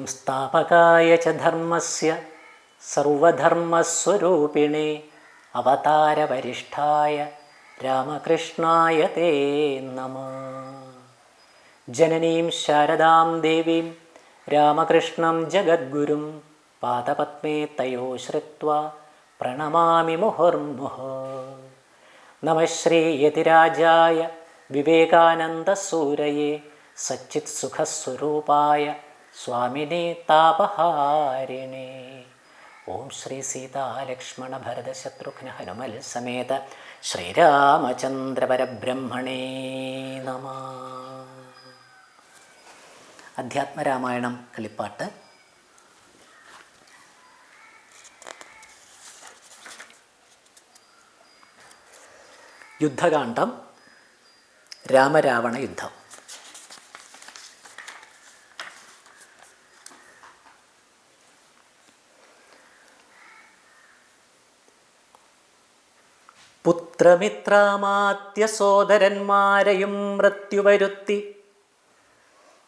ഓം സ്ഥാപകായ ച ധർമ്മസ്യ സർവധർമ്മസ്വരൂപിണേ അവതാരവരിഷ്ഠായ രാമകൃഷ്ണായ തേ നമ ജനനീം ശാരദാം ദേവീം രാമകൃഷ്ണം ജഗദ്ഗുരും പാദപത്മേ തയോ ശ്രുവ പ്രണമാമി മുഹുർമുഹ നമ ശ്രീയതിരാജായ വിവേകാനന്ദസൂരയെ സച്ചിത് സുഖസ്വരൂപായ സ്വാമിനെ താപഹാരിണേ ഓം ശ്രീ സീതാലക്ഷ്മണ ഭരത ശത്രുഘ്ന ഹനുമൽ സമേത ശ്രീരാമചന്ദ്ര പരബ്രഹ്മണേ നമ. അധ്യാത്മരാമായണം കളിപ്പാട്ട്. യുദ്ധകാന്ഡം. രാമരാവണ യുദ്ധം. പുത്രമിത്രാമാത്യ സോദരന്മാരെയും മൃത്യുവരുത്തി.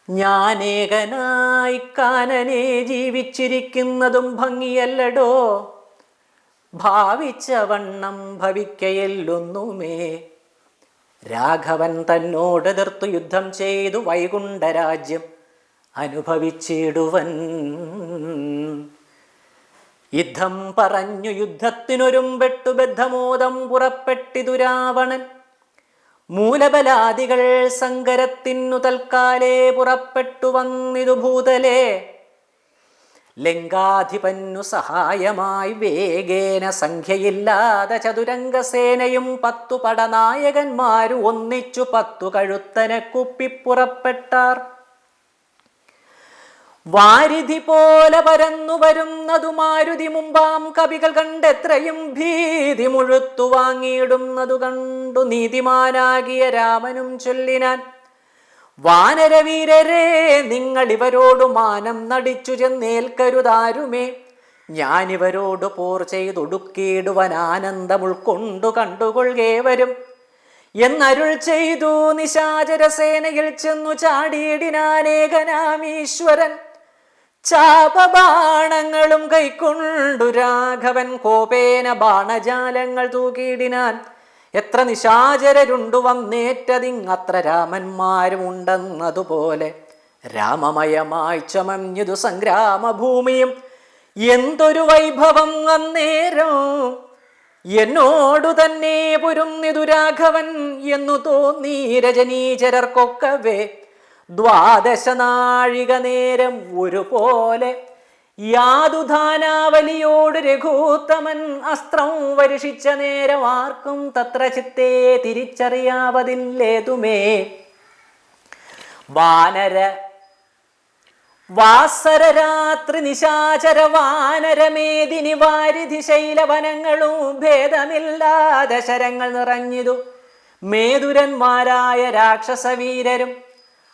ഞാനേകനായി കാനനെ ജീവിച്ചിരിക്കുന്നതും ഭംഗിയല്ലടോ. ഭാവിച്ച വണ്ണം ഭവിക്കയില്ലൊന്നുമേ. രാഘവൻ തന്നോട് എതിർത്തു യുദ്ധം ചെയ്തു വൈകുണ്ഠരാജ്യം അനുഭവിച്ചിടുവൻ. യുദ്ധം പറഞ്ഞു യുദ്ധത്തിനൊരും ബദ്ധമോദം പുറപ്പെട്ടിതു രാവണൻ മൂലബലാദികൾ സങ്കരത്തിനു തൽക്കാലേ പുറപ്പെട്ടു വന്നിതു ഭൂതലേ. ലങ്കാധിപന്നു സഹായമായി വേഗേന സംഖ്യയില്ലാതെ ചതുരംഗസേനയും പത്തു പടനായകന്മാരും ഒന്നിച്ചു പത്തു കഴുത്തനെ കുപ്പിപ്പുറപ്പെട്ടാർ വാരിധി പോലെ പരന്നു വരുന്നതു മാരുതി മുമ്പാം കവികൾ കണ്ടെത്രയും ഭീതി മുഴുത്തു വാങ്ങിയിടുന്നതു കണ്ടു നീതിമാനാകിയ രാമനും ചൊല്ലിനാൻ. വാനരവീരരെ നിങ്ങൾ ഇവരോടു മാനം നടിച്ചു ചെന്നേൽക്കരുതാരുമേ ഞാനിവരോട് പോർ ചെയ്തൊടുക്കിയിടുവൻ ആനന്ദം ഉൾക്കൊണ്ടു കണ്ടുകൊള്ളുകേവരും. എന്നരുൾ ചെയ്തു നിശാചരസേനയിൽ ചെന്നു ചാടിയിടിനാനേകനാമീശ്വരൻ ചാപബാണങ്ങളും കൈക്കൊണ്ടു രാഘവൻ കോപേന ബാണജാലങ്ങൾ തൂക്കിയിടിനാൻ എത്ര നിശാചരരുണ്ടു വന്നേറ്റതിങ്ങത്ര രാമന്മാരും ഉണ്ടെന്നതുപോലെ രാമമയമായി ചമഞ്ഞതു സംഗ്രാമഭൂമിയും എന്തൊരു വൈഭവം അന്നേരം? എന്നോടു തന്നെ പൊരുന്നിതു രാഘവൻ എന്നു തോന്നി രജനീചരർക്കൊക്കവേ ദ്വാദശ നാഴിക നേരം ഒരുപോലെ യാതുധാനാവലിയോട് രഘൂത്തമൻ അസ്ത്രം വരുഷിച്ച നേരം ആർക്കും തത്ര ചിത്തേ തിരിച്ചറിയാവതില്ലേതുമേ? വാനര വാസരരാത്രി നിശാചര വാനരമേദിനി വാരിധി ശൈലവനങ്ങളും ഭേദമില്ലാതെ ശരങ്ങൾ നിറഞ്ഞിതു. മേതുരന്മാരായ രാക്ഷസവീരരും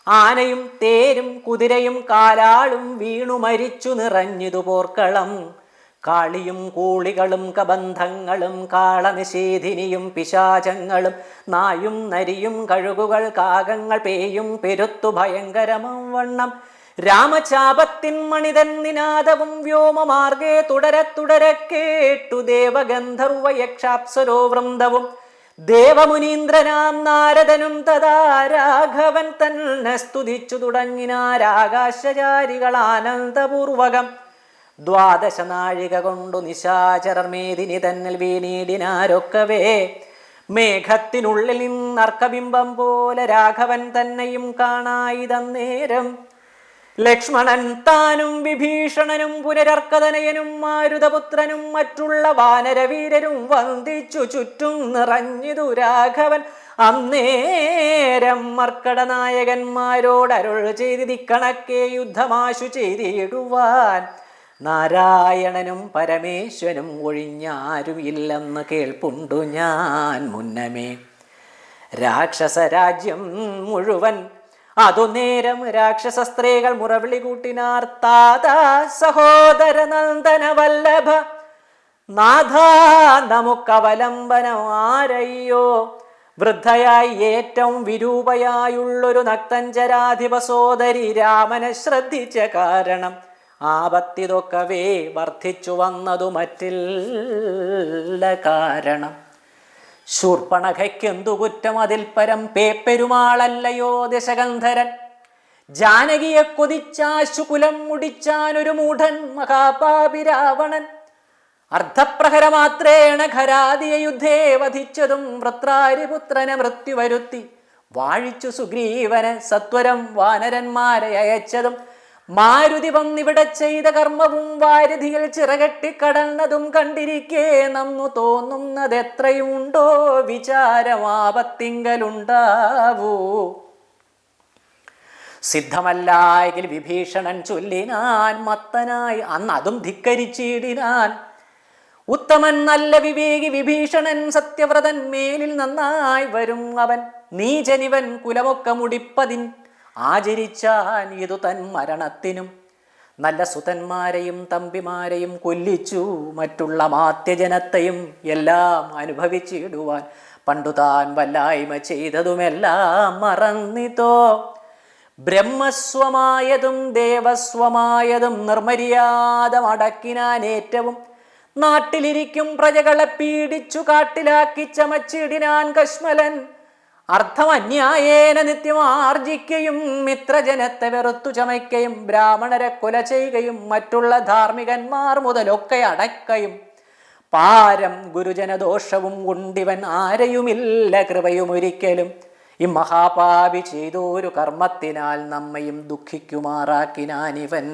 ആനയും തേരും കുതിരയും കാലാളും വീണു മരിച്ചു നിറഞ്ഞിതു പോർക്കളം. കാളിയും കൂളികളും കബന്ധങ്ങളും കാളനിഷേധിനിയും പിശാചങ്ങളും നായും നരിയും കഴുകുകൾ കാകങ്ങൾ പേയും പെരുത്തു ഭയങ്കരമും വണ്ണം. രാമചാപത്തിൻ മണിതൻ നിനാദവും വ്യോമമാർഗേ തുടരെ തുടരെ കേട്ടു ദേവഗന്ധർവ യക്ഷാപ്സരോ വൃന്ദവും ദേവമുനീന്ദ്രനാം നാരദനും തഥാ രാഘവൻ തന്നെ സ്തുതിച്ചു തുടങ്ങിനാരാകാശചാരികൾ ആനന്ദപൂർവകം ദ്വാദശ നാഴിക കൊണ്ടു നിശാചരർ മേദിനി തന്നിൽ വീണീടിനാരൊക്കവേ. മേഘത്തിനുള്ളിൽ നിന്നർക്കബിംബം പോലെ രാഘവൻ തന്നെയും കാണായി തന്നേരം. ലക്ഷ്മണൻ താനും വിഭീഷണനും പുനരർക്കതനയനും മാരുതപുത്രനും മറ്റുള്ള വാനരവീരരും വന്ദിച്ചു ചുറ്റും നിറഞ്ഞിതു രാഘവൻ. അന്നേരം മർക്കട നായകന്മാരോട് അരുൾ ചെയ്തിക്കണക്കെ യുദ്ധമാശു ചെയ്തിടുവാൻ. നാരായണനും പരമേശ്വരനും ഒഴിഞ്ഞാരും ഇല്ലെന്ന് കേൾപ്പുണ്ടു ഞാൻ മുന്നമേ. രാക്ഷസരാജ്യം മുഴുവൻ അതു നേരം രാക്ഷസ സ്ത്രീകൾ മുറവിളി കൂട്ടിനാർ താത സഹോദര നന്ദന വല്ലഭ നാഥ നമുക്കവലംബനം ആരയ്യോ? വൃദ്ധയായി ഏറ്റവും വിരൂപയായുള്ളൊരു നക്തഞ്ചരാധിപ സോദരി രാമനെ ശ്രദ്ധിച്ച കാരണം ആപത്തിതൊക്കവേ വർദ്ധിച്ചു വന്നതു മറ്റില്ല കാരണം. ശൂർപ്പണഖയ്ക്കെന്തു കുറ്റം അതിൽ പരം പേപ്പെരുമാളല്ലയോ ദശകന്ധരൻ ജാനകിയെ കൊതിച്ചാശുകുലം മുടിച്ചാനൊരു മൂഢൻ മഹാപാപി രാവണൻ. അർദ്ധപ്രഹരമാത്രേണ ഖരാദിയ യുദ്ധേ വധിച്ചതും വൃത്രാരിപുത്രനെ മൃത്യു വരുത്തി വാഴിച്ചു സുഗ്രീവന് സത്വരം വാനരന്മാരെ അയച്ചതും മാരുതി വന്നിവിടെ ചെയ്ത കർമ്മവും വാരുതിയിൽ ചിറകെട്ടി കടന്നതും കണ്ടിരിക്കേ നന്നു തോന്നുന്നത് എത്രയുണ്ടോ വിചാരമാപത്തിങ്കലുണ്ടാവൂ. സിദ്ധമല്ലായെങ്കിൽ വിഭീഷണൻ ചൊല്ലിനാൻ മത്തനായി അന്ന് അതും ധിക്കരിച്ചിടിനാൻ. ഉത്തമൻ നല്ല വിവേകി വിഭീഷണൻ സത്യവ്രതൻ മേലിൽ നന്നായി വരും അവൻ. നീ ജനിവൻ കുലമൊക്കെ മുടിപ്പതിൻ ആചരിച്ചാൻ ഇതു തൻ മരണത്തിനും നല്ല സുതന്മാരെയും തമ്പിമാരെയും കൊല്ലിച്ചു മറ്റുള്ള മാത്യജനത്തെയും എല്ലാം അനുഭവിച്ചിടുവാൻ പണ്ടു താൻ വല്ലായ്മ ചെയ്തതുമെല്ലാം മറന്നിതോ. ബ്രഹ്മസ്വമായതും ദേവസ്വമായതും നിർമര്യാദം അടക്കിനാൻ ഏറ്റവും നാട്ടിലിരിക്കും പ്രജകളെ പീഡിച്ചു കാട്ടിലാക്കി ചമച്ചിടിനാൻ കശ്മലൻ അർത്ഥമന്യായേന നിത്യം ആർജിക്കുകയും മിത്രജനത്തെ വെറുത്തു ചമയ്ക്കയും ബ്രാഹ്മണരെ കൊല ചെയ്യുകയും മറ്റുള്ള ധാർമ്മികന്മാർ മുതലൊക്കെ അടക്കയും പാരം ഗുരുജനദോഷവും ഉണ്ടിവൻ ആരെയുമില്ല കൃപയും ഒരിക്കലും ഈ മഹാപാപി ചെയ്തോരു കർമ്മത്തിനാൽ നമ്മയും ദുഃഖിക്കുമാറാക്കിനാനിവൻ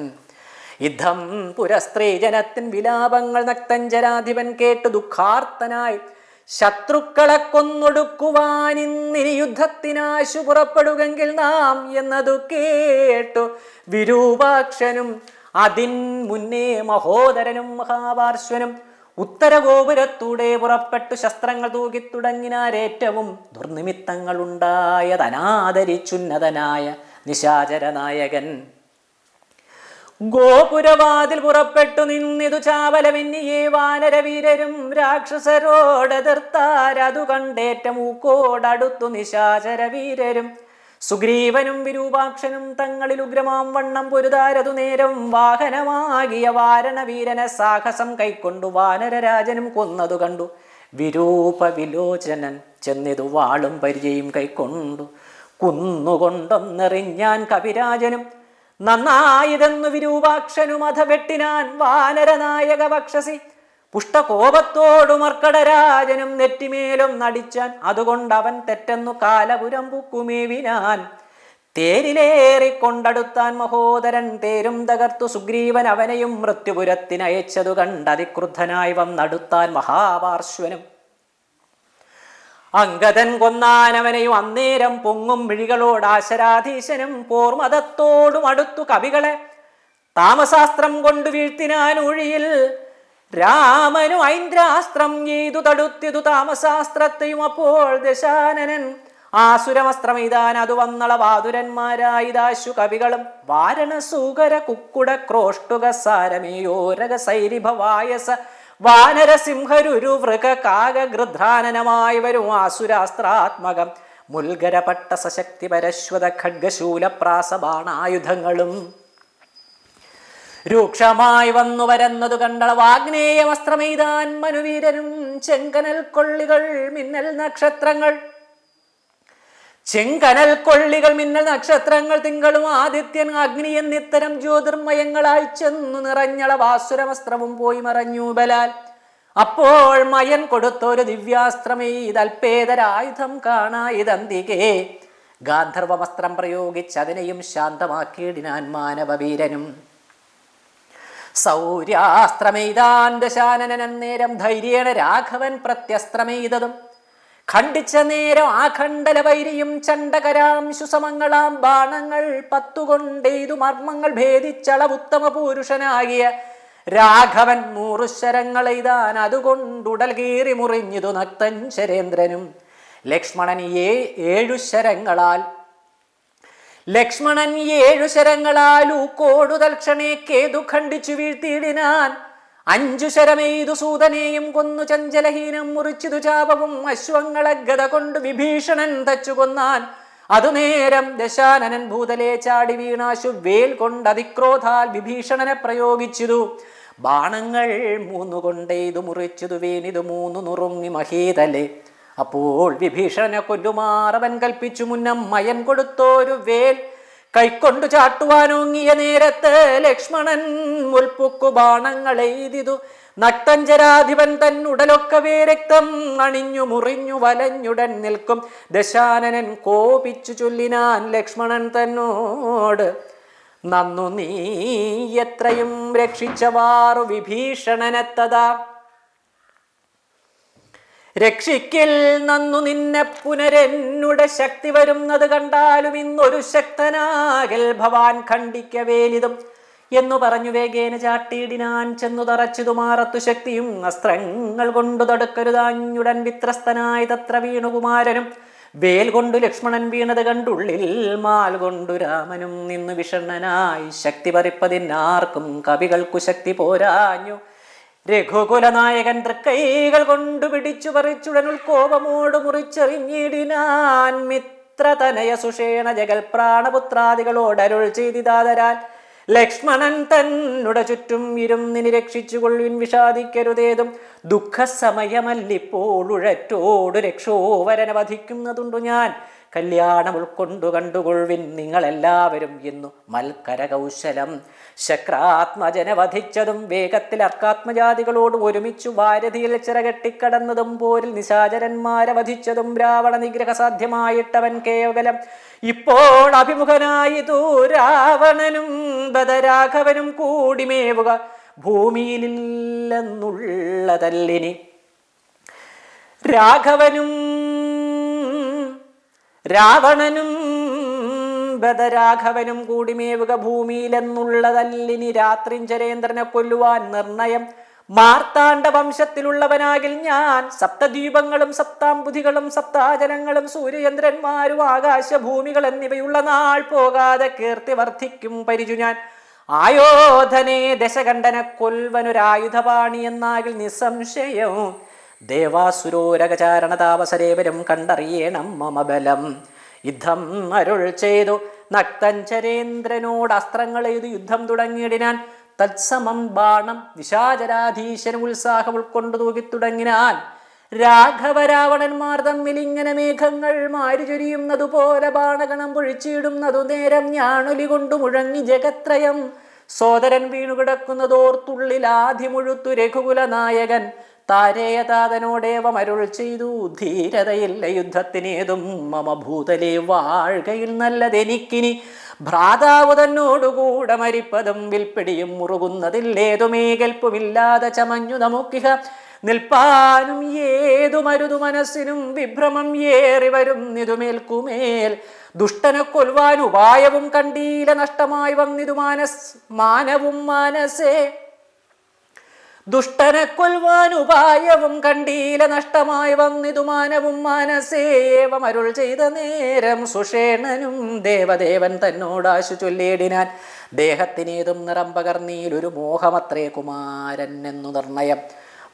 ഇതം പുരസ്ത്രീജനത്തിൻ വിലാപങ്ങൾ നക്തഞ്ചരാധിപൻ കേട്ട് ദുഃഖാർത്തനായി ശത്രുക്കളെ കൊന്നൊടുക്കുവാൻ ഇന്നിനി യുദ്ധത്തിനാശു പുറപ്പെടുകെങ്കിൽ നാം എന്നതു കേട്ടു. വിരൂപാക്ഷനും അതിൻ മുന്നേ മഹോദരനും മഹാപാർശ്വനും ഉത്തരഗോപുരത്തൂടെ പുറപ്പെട്ടു ശസ്ത്രങ്ങൾ തൂക്കി തൂകിത്തുടങ്ങിനാരേറ്റവും ദുർനിമിത്തങ്ങളുണ്ടായതനാദരിച്ചുന്നതനായ നിശാചരനായകൻ. ഗോപുരവാതിൽ പുറപ്പെട്ടു നിന്നിതു ചാവലമിന്നിയേ വാനരവീരരും രാക്ഷസരോടെതിർത്താരതു കണ്ടേറ്റ മൂക്കോടടുത്തു നിശാചരവീരരും. സുഗ്രീവനും വിരൂപാക്ഷനും തങ്ങളിൽ ഉഗ്രമാം വണ്ണം പൊരുതാരതു നേരം വാഹനമാകിയ വാരണവീരനെ സാഹസം കൈക്കൊണ്ടു വാനരരാജനും കൊന്നതു കണ്ടു. വിരൂപ വിലോചനൻ ചെന്നിതു വാളും പരിചയും കൈക്കൊണ്ടു. കുന്നുകൊണ്ടൊന്നെറിഞ്ഞാൻ കവിരാജനും നന്നായതെന്നു വിരൂപാക്ഷനു അധ വെട്ടിനാൻ വാനരനായക വക്ഷസി. പുഷ്ടകോപത്തോടു മർക്കടരാജനും നെറ്റിമേലും നടിച്ചാൻ അതുകൊണ്ട് അവൻ തെറ്റെന്നു കാലപുരം പുക്കുമേവിനാൻ തേരിലേറിക്കൊണ്ടടുത്താൻ മഹോദരൻ തേരും തകർത്തു സുഗ്രീവൻ അവനെയും മൃത്യുപുരത്തിനയച്ചതു കണ്ടതിക്രുദ്ധനായി വന്നടുത്താൻ മഹാപാർശ്വനും അങ്കദൻ കൊന്നാനവനെയും അന്നേരം പൊങ്ങും വിഴികളോട് ആശരാധീശനും പോർമതത്തോടും അടുത്തു കവികളെ താമസാസ്ത്രം കൊണ്ടു വീഴ്ത്തിനാൻ ഒഴിയിൽ രാമനു ഐന്ദ്രാസ്ത്രം ചെയ്തു തടുത്തിതു താമസാസ്ത്രത്തെയും അപ്പോൾ ദശാനനൻ ആസുരവസ്ത്രം ഇതാൻ അത് വന്നള വാതുരന്മാരായിതാശു കവികളും വാരണസൂകര കുക്കുട ക്രോഷ്ടുക സാരമേയോരക സൈരിഭവായസ വാനരസിംഹരുരു വൃക കാക ഗൃധ്രാനനമായി വരും ആസുരാസ്ത്രാത്മകം. മുൽഗരപട്ട സശക്തി പരശ്വത ഖഡ്ഗശൂല പ്രാസബാണായുധങ്ങളും രൂക്ഷമായി വന്നു വരുന്നതു കണ്ട വാഗ്നേയ വസ്ത്രമെയ്താൻ മനുവീരനും ചെങ്കനൽ കൊള്ളികൾ മിന്നൽ നക്ഷത്രങ്ങൾ. ചെങ്കനൽ കൊള്ളികൾ മിന്നൽ നക്ഷത്രങ്ങൾ തിങ്കളും ആദിത്യൻ അഗ്നി എന്നിത്തരം ജ്യോതിർമയങ്ങളായി ചെന്നു നിറഞ്ഞള വാസുരവസ്ത്രവും പോയി മറഞ്ഞു ബലാൽ. അപ്പോൾ മയൻ കൊടുത്തൊരു ദിവ്യാസ്ത്രമേ ഇതൽപേതരായുധം കാണാ ഇതന്തികേ. ഗാന്ധർവവസ്ത്രം പ്രയോഗിച്ച് അതിനെയും ശാന്തമാക്കിയിടിനാൻ മാനവവീരനും. സൗര്യാസ്ത്രമെയ്താൻ ദശാനനൻ നേരം ധൈര്യേണ രാഘവൻ പ്രത്യസ്ത്രമെയ്തതും. ഖണ്ഡിച്ച നേരം ആ കണ്ടല വൈരിയും ചണ്ടകരാം ശുസമങ്ങളാം ബാണങ്ങൾ പത്തുകൊണ്ടെയ്തു മർമ്മങ്ങൾ ഭേദിച്ചള ഉത്തമ പുരുഷനാകിയ രാഘവൻ മൂറുശരങ്ങൾ ശരങ്ങളെയ്താൻ അതുകൊണ്ടുടൽ കീറി മുറിഞ്ഞിതു നക്തൻ ശരേന്ദ്രനും. ലക്ഷ്മണൻ ഏ ഏഴു ശരങ്ങളാൽ ലക്ഷ്മണൻ ഏഴു ശരങ്ങളാൽ ഊക്കോടു ഖണ്ഡിച്ചു വീഴ്ത്തിയിടിനാൻ അഞ്ചു ശരമെയ്തു സൂതനെയും കൊന്നു ചഞ്ചലഹീനം മുറിച്ചിതു ചാപവും അശ്വങ്ങളെ ഗത കൊണ്ട് വിഭീഷണൻ തച്ചു കൊന്നാൻ. അതു നേരം ദശാനനൻ ഭൂതലെ ചാടി വീണാശു വേൽ കൊണ്ട് അതിക്രോധാൽ വിഭീഷണനെ പ്രയോഗിച്ചിതു. ബാണങ്ങൾ മൂന്നു കൊണ്ടെയ്തു മുറിച്ചതു വേനിതു മൂന്നു നുറുങ്ങി മഹീതലെ. അപ്പോൾ വിഭീഷണനെ കൊല്ലുമാറവൻ കൽപ്പിച്ചു മുന്നം മയൻ കൊടുത്തോരു വേൽ. കൈക്കൊണ്ടു ചാട്ടുവാനോങ്ങിയ നേരത്ത് ലക്ഷ്മണൻ മുൽപ്പുക്കു ബാണങ്ങളെയ്തിതു തൻ തന്നുടലൊക്കവേ രക്തം അണിഞ്ഞു മുറിഞ്ഞു വലഞ്ഞുടൻ നിൽക്കും. ദശാനനൻ കോപിച്ചു ചൊല്ലിനാൻ ലക്ഷ്മണൻ തന്നോട് നന്നു നീ എത്രയും രക്ഷിച്ചവാറു വിഭീഷണനെത്തതാ. രക്ഷിക്കിൽ നന്നു നിന്നെ പുനരെന്നുടെ ശക്തി വരുന്നത് കണ്ടാലും ഇന്നൊരു ശക്തനാകൽ ഭവാൻ ഖണ്ഡിക്കവേലിതും എന്നു പറഞ്ഞു വേഗേന ചാട്ടിയിടിനാൻ ചെന്നു തറച്ചിതു മാറത്തു ശക്തിയും അസ്ത്രങ്ങൾ കൊണ്ടു തടുക്കരുതാഞ്ഞുടൻ വിത്രസ്തനായി തത്ര വീണുകുമാരനും വേൽ കൊണ്ടു ലക്ഷ്മണൻ വീണത് കണ്ടുള്ളിൽ മാൽ കൊണ്ടു രാമനും നിന്നു വിഷണ്ണനായി ശക്തി പറിപ്പതിനാർക്കും കവികൾക്കു ശക്തി പോരാഞ്ഞു. രഘുകുലനായകൻ തൃക്കൈകൾ കൊണ്ടു പിടിച്ചു പറിച്ചുടനുൾ കോപമോട് മുറിച്ചെറിഞ്ഞിടിനാൻ മിത്രതനയ സുഷേണ ജഗൽ പ്രാണപുത്രാദികളോട് അരുൾ ചെയ്തിതാതരാൽ ലക്ഷ്മണൻ തന്നുട ചുറ്റും ഇരുന്നിനി രക്ഷിച്ചുകൊള്ളുവിൻ വിഷാദിക്കരുതേതും ദുഃഖസമയമല്ലിപ്പോൾ ഉഴറ്റോട് രക്ഷോവരനെ വധിക്കുന്നതുണ്ടു ഞാൻ. കല്യാണം ഉൾക്കൊണ്ടു കണ്ടുകൊള്ളുവിൻ നിങ്ങളെല്ലാവരും എന്നു മൽക്കര കൗശലം ശക്രാത്മജനെ വധിച്ചതും വേഗത്തിൽ അർക്കാത്മജാതികളോട് ഒരുമിച്ചു വാരധിയിൽ ചിറകെട്ടിക്കടന്നതും പോരിൽ നിശാചരന്മാരെ വധിച്ചതും രാവണ നിഗ്രഹ സാധ്യമായിട്ടവൻ കേവലം ഇപ്പോൾ അഭിമുഖനായി രാവണനും ബദരാഘവനും കൂടിമേവുക ഭൂമിയിലില്ലെന്നുള്ളതല്ലിനി. രാഘവനും രാവണനും ബദരാഘവനും കൂടിമേവുക ഭൂമിയിലെന്നുള്ളതല്ലിനി രാത്രിഞ്ചരേന്ദ്രനെ കൊല്ലുവാൻ നിർണയം. മാർത്താണ്ഡ വംശത്തിലുള്ളവനാകിൽ ഞാൻ സപ്തദ്വീപങ്ങളും സപ്താംബുധികളും സപ്താജനങ്ങളും സൂര്യചന്ദ്രന്മാരും ആകാശഭൂമികൾ എന്നിവയുള്ള നാൾ പോകാതെ കീർത്തി വർദ്ധിക്കും പരിചു ഞാൻ. ആയോധനെ ദശകണ്ഠനെ കൊൽവനൊരായുധപാണി എന്നാകിൽ നിസ്സംശയം. ദേവാസുരോരകചാരണതാപസരേവരും കണ്ടറിയണം മമ ബലം യുദ്ധം അരുൾ ചെയ്തു. നക്തൻ ചരേന്ദ്രനോട് അസ്ത്രങ്ങൾ എഴുതി യുദ്ധം തുടങ്ങിയിടിനാൻ. തത്സമം ബാണം നിശാചരാധീശനും ഉത്സാഹം ഉൾക്കൊണ്ടു തൂക്കി തുടങ്ങിനാൻ. രാഘവരാവണന്മാർ തമ്മിൽ ഇങ്ങനെ മേഘങ്ങൾ മാരിചൊരിയുന്നതുപോലെ ബാണഗണം പൊഴിച്ചിടുന്നതു നേരം ഞാണൊലി കൊണ്ടു മുഴങ്ങി ജഗത്രയം. സോദരൻ വീണുകിടക്കുന്നതോർത്തുള്ളിൽ ആധിമുഴുത്തു രഘുകുല നായകൻ മരുൾ ചെയ്തു. ധീരതയില്ല യുദ്ധത്തിനേതും മമ ഭൂതലെ വാഴ്കയിൽ നല്ലതെനിക്കിനി ഭ്രാതാവ് തന്നോടുകൂടെ മരിപ്പതും വിൽപ്പിടിയും മുറുകുന്നതില്ലേതുമേ കൽപ്പുമില്ലാതെ ചമഞ്ഞു നമുക്കിഹ നിൽപ്പാനും ഏതു മരുതു മനസ്സിനും വിഭ്രമം ഏറി വരും നിതുമേൽക്കുമേൽ. ദുഷ്ടനെ കൊൽവാൻ ഉപായവും കണ്ടീല നഷ്ടമായി വന്നിതു മാനസ് മാനവും മാനസേ. ദുഷ്ടനെ കൊൽവാൻ ഉപായവും കണ്ടീല നഷ്ടമായി വന്നിതു മാനവും മാനസേവം അരുൾ ചെയ്ത നേരം സുഷേണനും ദേവദേവൻ തന്നോടാശു ചൊല്ലിയിടിനാൻ ദേഹത്തിനേതും നിറം പകർന്നീലൊരു മോഹമത്രേ കുമാരൻ എന്നു നിർണയം.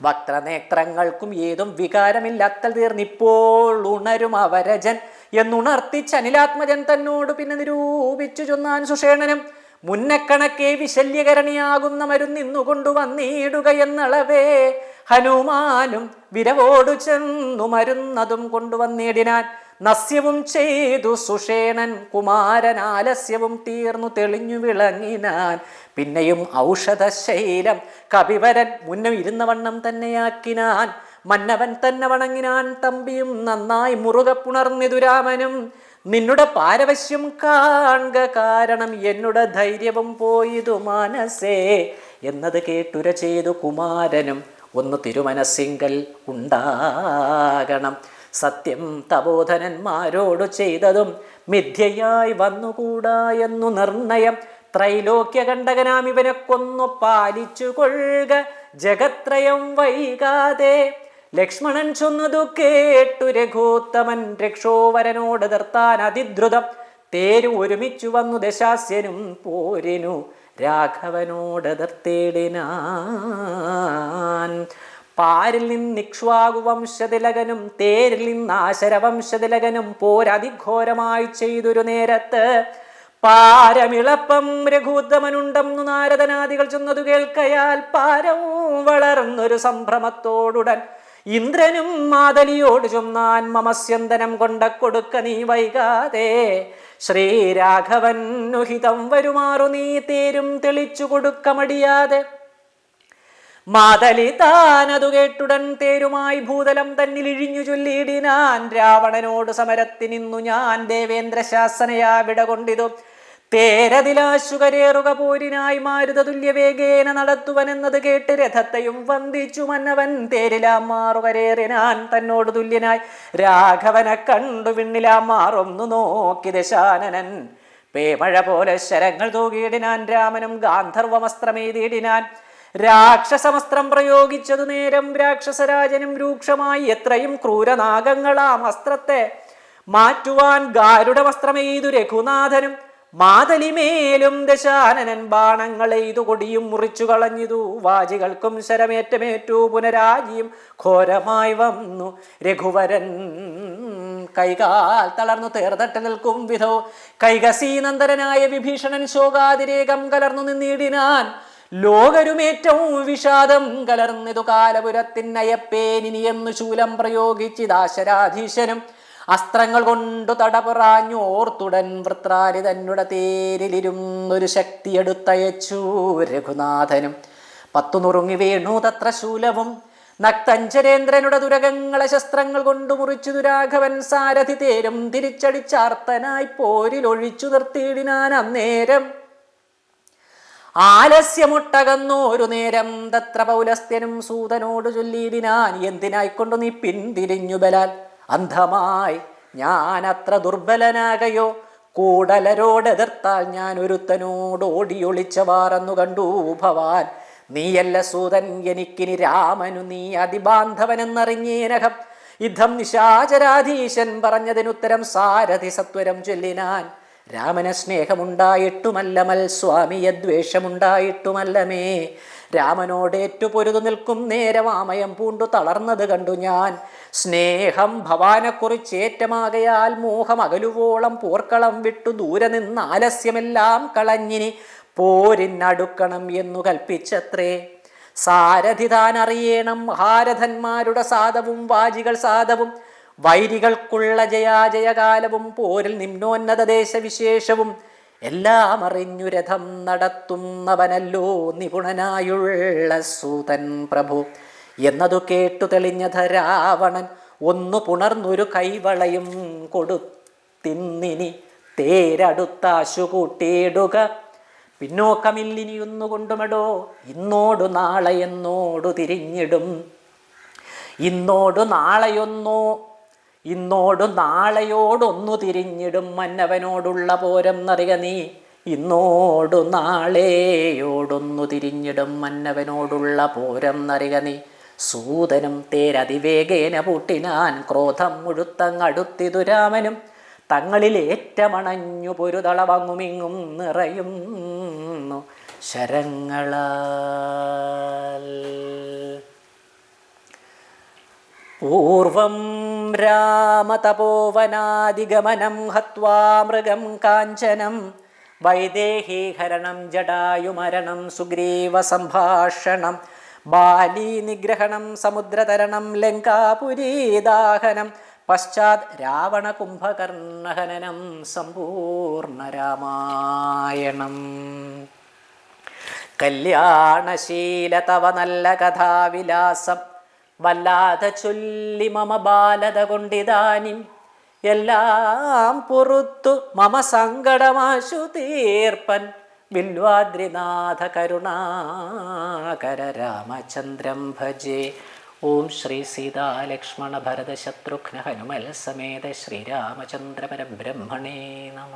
വക്രനേത്രങ്ങൾക്കും ഏതും വികാരമില്ലാത്തൽ തീർന്നിപ്പോൾ ഉണരും അവരജൻ എന്നുണർത്തിച്ച് അനിലാത്മജൻ തന്നോട് പിന്നെ നിരൂപിച്ചു ചൊന്നാൻ സുഷേണനും. മുന്നക്കണക്കെ വിശല്യകരണിയാകുന്ന മരുന്നിന്നു കൊണ്ടുവന്നിടുക എന്നളവേ ഹനുമാനും വിരവോടു ചെന്നു മരുന്നതും കൊണ്ടുവന്നിടിനാൻ നസ്യവും ചെയ്തു സുഷേണൻ കുമാരൻ ആലസ്യവും തീർന്നു തെളിഞ്ഞു വിളങ്ങിനാൻ. പിന്നെയും ഔഷധശൈലം കപിവരൻ മുന്നം ഇരുന്ന വണ്ണം തന്നെയാക്കിനാൻ. മന്നവൻ തന്നെ വണങ്ങിനാൻ തമ്പിയും നന്നായി മുറുകെ പുണർന്നിതുരാമനും നിന്നുടെ പാരവശ്യം കാണുക കാരണം എന്നുടെ ധൈര്യവും പോയതു മനസ്സേ എന്നത് കേട്ടുര ചെയ്തു കുമാരനും. ഒന്ന് തിരുമനസിങ്കൽ ഉണ്ടാകണം. സത്യം തബോധനന്മാരോട് ചെയ്തതും മിഥ്യയായി വന്നുകൂടാ എന്നു നിർണയം. ത്രൈലോക്യ ഇവനെ കൊന്നു പാലിച്ചു കൊള്ളുക ജഗത്രയം വൈകാതെ ലക്ഷ്മണൻ ചൊന്നതു കേട്ടു രഘോത്തമൻ രക്ഷോവരനോട് നിർത്താൻ അതിദ്രുതം. തേരു ഒരുമിച്ചു വന്നു ദശാസ്യനും പോരിനു. രാഘവനോട് നിർത്തേടിനാൻ. പാരിൽ നിന്നിക്ഷ്വാകു വംശതിലകനും തേരിൽ നിന്ന് ആശരവംശതിലകനും പോരതിഘോരമായി ചെയ്തൊരു നേരത്ത് പാരമിളപ്പം രഘുത്തമനുണ്ടെന്നു നാരദനാദികൾ ചെന്നതു കേൾക്കയാൽ പാരവും വളർന്നൊരു സംഭ്രമത്തോടുടൻ ഇന്ദ്രനും മാതലിയോട് ചൊന്നാൻ മമസ്യന്തനം കൊണ്ട കൊടുക്ക നീ വൈകാതെ. ശ്രീരാഘവൻ നുഹിതം വരുമാറു നീ തേരും തെളിച്ചു കൊടുക്ക മടിയാതെ. മാതലി താനതു കേട്ടുടൻ തേരുമായി ഭൂതലം തന്നിൽ ഇഴിഞ്ഞു ചൊല്ലിയിടിനാൻ രാവണനോട് സമരത്തിനിന്നു ഞാൻ ദേവേന്ദ്ര ശാസനയാ വിട കൊണ്ടിതു തേരതിലാശുകരേറുക പോരിനായി മാരുത തുല്യവേഗേന നടത്തുവനെന്നത് കേട്ട് രഥത്തെയും വന്ദിച്ചു മന്നവൻ തേരിലാം മാറുകരേറിനാൻ തന്നോട് തുല്യനായി. രാഘവനെ കണ്ടു വിണ്ണിലാം മാറൊന്നു നോക്കി ദശാനനൻ. പേമഴ പോലെ ശരങ്ങൾ തൂകിയിടിനാൻ രാമനും ഗാന്ധർവമസ്ത്രമെയ്തിടിനാൻ രാക്ഷസമസ്ത്രം പ്രയോഗിച്ചതു നേരം രാക്ഷസരാജനും രൂക്ഷമായി എത്രയും ക്രൂരനാഗങ്ങളാം അസ്ത്രത്തെ മാറ്റുവാൻ ഗാരുഡ വസ്ത്രമെയ്തു രഘുനാഥനും. മാതലിമേലും ദശാനനൻ ബാണങ്ങളെയ്തു കൊടിയും മുറിച്ചു കളഞ്ഞിതു. വാജികൾക്കും ശരമേറ്റമേറ്റു. പുനരാജിയും ഘോരമായി വന്നു. രഘുവരൻ കൈകാൽ തളർന്നു തേർതട്ട് നിൽക്കും വിധോ. കൈകസീനന്ദരനായ വിഭീഷണൻ ശോകാതിരേകം കലർന്നു നിന്നിടിനാൻ. ലോകരുമേറ്റവും വിഷാദം കലർന്നിതു കാലപുരത്തിനയപ്പേനിനിയെന്നു ശൂലം പ്രയോഗിച്ചിതാശരാധീശനും. അസ്ത്രങ്ങൾ കൊണ്ടു തടപറാഞ്ഞു. ഓർത്തുടൻ വൃത്രാരി തന്നുടെ തേരിലിരുന്നൊരു ശക്തിയെടുത്തയച്ചു രഘുനാഥനും. പത്തു നുറുങ്ങി വീണു തത്ര ശൂലവും. നക്തഞ്ചരേന്ദ്രനുടെ ദുരകങ്ങളെ ശസ്ത്രങ്ങൾ കൊണ്ടു മുറിച്ചു ദുരാഘവൻ സാരഥി തേരും. തിരിച്ചടിച്ചാർത്തനായി പോരിലൊഴിച്ചു നിർത്തിയിടിനാൻ അന്നേരം. ആലസ്യമൊട്ടകന്നോരു നേരം തത്ര പൗലസ്ത്യനും സൂതനോട് ചൊല്ലിയിടിനാൻ. എന്തിനായിക്കൊണ്ടു നീ പിന്തിരിഞ്ഞു ബലാൽ? അന്ധമായി. ഞാൻ അത്ര ദുർബലനാകയോ കൂടലരോടെതിർത്താൽ ഞാൻ ഒരുത്തനോട് ഓടിയൊളിച്ചവാറെന്നു കണ്ടു ഭവാൻ. നീയല്ല സൂതൻ എനിക്കിനി രാമനു നീ അതിബാന്ധവനെന്നറിഞ്ഞേനകം. യുദ്ധം നിശാചരാധീശൻ പറഞ്ഞതിനുത്തരം സാരഥി സത്വരം ചൊല്ലിനാൻ. രാമന സ്നേഹമുണ്ടായിട്ടുമല്ല മൽ സ്വാമിയ ദ്വേഷമുണ്ടായിട്ടുമല്ലമേ രാമനോടേറ്റു പൊരുതു നിൽക്കും നേരം ആമയം പൂണ്ടു തളർന്നത് കണ്ടു ഞാൻ. സ്നേഹം ഭവാനെക്കുറിച്ചേറ്റമാകയാൽ മോഹം അകലുവോളം പോർക്കളം വിട്ടു ദൂരെ നിന്ന് ആലസ്യമെല്ലാം കളഞ്ഞിനി. പോരിനടുക്കണം എന്നു കൽപ്പിച്ചത്രേ. സാരഥി താൻ അറിയണം സാധവും വാജികൾ സാധവും. വൈരികൾക്കുള്ള ജയാജയകാലവും പോരിൽ നിമ്നോന്നത ദേശവിശേഷവും എല്ലാം അറിഞ്ഞു രഥം നടത്തുന്നവനല്ലോ നിപുണനായുള്ള സൂതൻ പ്രഭു. എന്നതു കേട്ടു തെളിഞ്ഞ രാവണൻ ഒന്നു പുണർന്നൊരു കൈവളയും കൊടുത്തിന്നിനി തേരടുത്താശു കൂട്ടിയിടുക പിന്നോക്കമില്ലിനിയൊന്നു കൊണ്ടുമടോ ഇന്നോടു നാളെ എന്നോടു തിരിഞ്ഞിടും. ഇന്നോടു നാളെയൊന്നോ ഇന്നോടു നാളെയോടൊന്നു തിരിഞ്ഞിടും മന്നവനോടുള്ള പോരം നറിയ നീ. ഇന്നോടു നാളെയോടൊന്നു തിരിഞ്ഞിടും മന്നവനോടുള്ള പോരം നറിയ നീ. സൂതനും തേരതിവേഗേന പൂട്ടിനാൻ ക്രോധം മുഴുത്തങ്ങടുത്തി ദുരാമനും തങ്ങളിൽ ഏറ്റമണഞ്ഞു പൊരുതളവങ്ങുമിങ്ങും നിറയുന്നു ശരങ്ങളാൽ. പൂർവം രാമതപോവനാദിഗമനം ഹത്വാ മൃഗം കാഞ്ചനം. വൈദേഹീഹരണം ജടായുമരണം സുഗ്രീവ സംഭാഷണം. ബാലി നിഗ്രഹണം സമുദ്രതരണം ലങ്കാപുരീദാഹനം പശ്ചാത് രാവണ കുംഭകർണഹനനം സമ്പൂർണ രാമായണം കല്യാണശീല തവ നല്ല കഥാവിലാസം. വല്ലാതെ ചൊല്ലി മമ ബാലത കൊണ്ടിതാനും എല്ലാം പുറത്തു മമ സങ്കടമാശു തീർപ്പൻ ബിൽവാദ്രിനാഥ കരുണാകര രാമചന്ദ്രം ഭജേ. ഓം ശ്രീ സീതാലക്ഷ്മണ ഭരത ശത്രുഘ്ന ഹനുമൽ സമേത ശ്രീരാമചന്ദ്ര പരബ്രഹ്മണേ നമ.